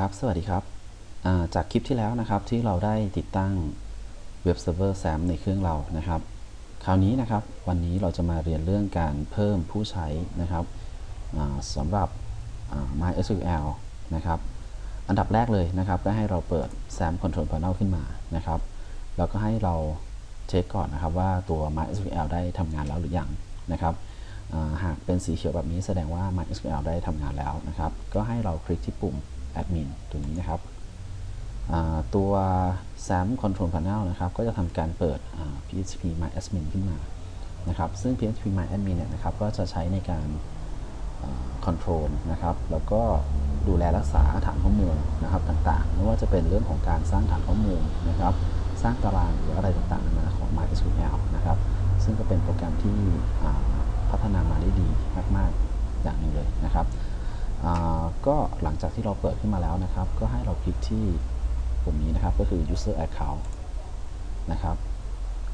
ครับ สวัสดีครับาจากคลิปที่แล้วนะครับที่เราได้ติดตั้งเว็บเซิร์ฟเวอร์ SAM ในเครื่องเรานะครับ คราวนี้นะครับวันนี้เราจะมาเรียนเรื่องการเพิ่มผู้ใช้นะครับสำหรับ MySQL นะครับ อันดับแรกเลยนะครับ ก็ให้เราเปิด SAM Control Panel ขึ้นมานะครับ แล้วก็ให้เราเช็คก่อนนะครับว่าตัว MySQL ได้ทำงานแล้วหรือยังนะครับหากเป็นสีเขียวแบบนี้แสดงว่า MySQL ได้ทำงานแล้วนะครับ ก็ให้เราคลิกที่ปุ่ม Admin ตัวนี้นะครับตัว SAM Control Panel นะครับ ก็จะทำการเปิด PHP MyAdmin ขึ้นมานะครับ ซึ่ง PHP MyAdmin เนี่ยนะครับ ก็จะใช้ในการคอนโทรลนะครับ แล้วก็ดูแลรักษาฐานข้อมูลนะครับต่างๆ ไม่ว่าจะเป็นเรื่องของการสร้างฐานข้อมูลนะครับ สร้างตารางหรืออะไรต่างๆนานของ MySQL นะครับ ซึ่งก็เป็นโปรแกรมที่พัฒนามาได้ดีมากๆอย่างหนึงเลยนะครับอ่า ก็หลังจากที่เราเปิดขึ้นมาแล้วนะครับ ก็ให้เราคลิกที่ปุ่มนี้นะครับ ก็คือ user account นะครับ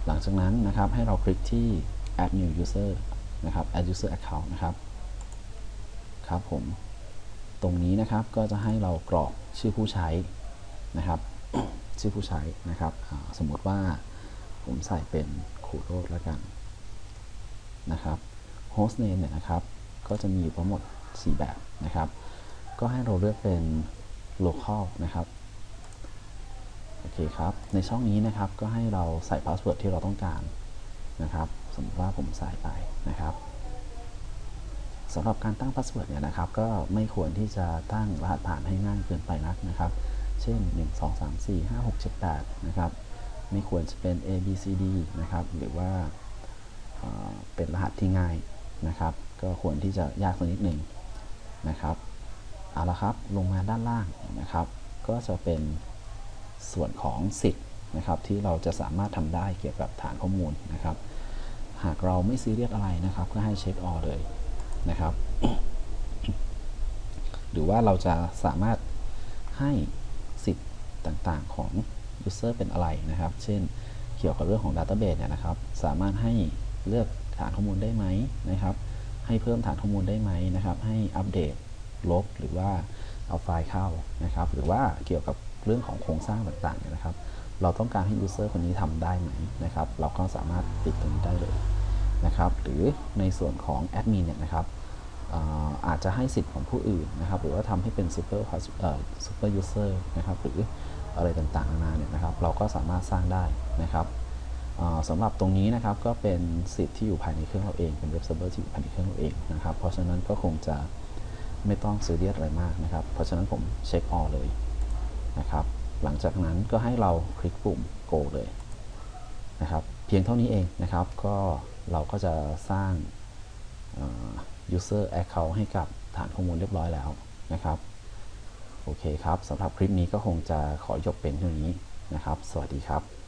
หลังจากนั้นนะครับให้เราคลิกที่ add new user นะครับ add user account นะครับ ครับผม ตรงนี้นะครับก็จะให้เรากรอกชื่อผู้ใช้นะครับ ชื่อผู้ใช้นะครับ สมมติว่าผมใส่เป็นคูโรดแล้วกันนะครับ host name เนี่ยนะครับ ก็จะมีอยู่ทั้งหมด 4 แบบนะครับ ก็ให้เราเลือกเป็น local นะครับโอเคครับ ในช่องนี้นะครับก็ให้เราใส่พาสเวิร์ดที่เราต้องการนะครับ สมมติว่าผมใส่ไปนะครับสำหรับการตั้งพาสเวิร์ดเนี่ยนะครับ ก็ไม่ควรที่จะตั้งรหัสผ่านให้ง่ายเกินไปนักนะครับ เช่น 1 2 3 4 5 6 7 8 นะครับ ไม่ควรจะเป็น A B C D นะครับ หรือว่าเเป็นรหัสที่ง่ายนะครับ ก็ควรที่จะยากสักนิดหนึ่งนะครับ เอาละครับ ลงมาด้านล่างนะครับ ก็จะเป็นส่วนของสิทธิ์นะครับ ที่เราจะสามารถทำได้เกี่ยวกับฐานข้อมูลนะครับ หากเราไม่ซีเรียสอะไรนะครับ ก็ให้เช็คออเลยนะครับ หรือว่าเราจะสามารถให้สิทธิ์ต่างๆของ User เป็นอะไรนะครับ เช่น เกี่ยวกับเรื่องของ Database เนี่ยนะครับ สามารถให้เลือกฐานข้อมูลได้ไหมนะครับ ให้เพิ่มฐานข้อมูลได้ไหมนะครับ ให้อัปเดต ลบ หรือว่าเอาไฟล์เข้านะครับ หรือว่าเกี่ยวกับเรื่องของโครงสร้างต่างๆนะครับ เราต้องการให้ User คนนี้ทำได้ไหมนะครับ เราก็สามารถปิดตรงนี้ได้เลยนะครับ หรือในส่วนของแอดมินเนี่ยนะครับอาจจะให้สิทธิ์ของผู้อื่นนะครับ หรือว่าทำให้เป็น super pas- เอ่อ super user นะครับ หรืออะไรต่างๆนานาเนี่ยนะครับ เราก็สามารถสร้างได้นะครับสำหรับตรงนี้นะครับก็เป็นสิทธิ์ที่อยู่ภายในเครื่องเราเองเป็นเว็บเซิร์ฟเวอร์ที่อยู่ภายในเครื่องเราเองนะครับ เพราะฉะนั้นก็คงจะ ไม่ต้องซีเรียสอะไรมากนะครับ เพราะฉะนั้นผมเช็คออเลยนะครับ หลังจากนั้นก็ให้เราคลิกปุ่ม go เลยนะครับ เพียงเท่านี้เองนะครับ ก็เราก็จะสร้าง user account ให้กับฐานข้อมูลเรียบร้อยแล้วนะครับ โอเคครับสำหรับคลิปนี้ก็คงจะขอจบเป็นเท่านี้นะครับ สวัสดีครับ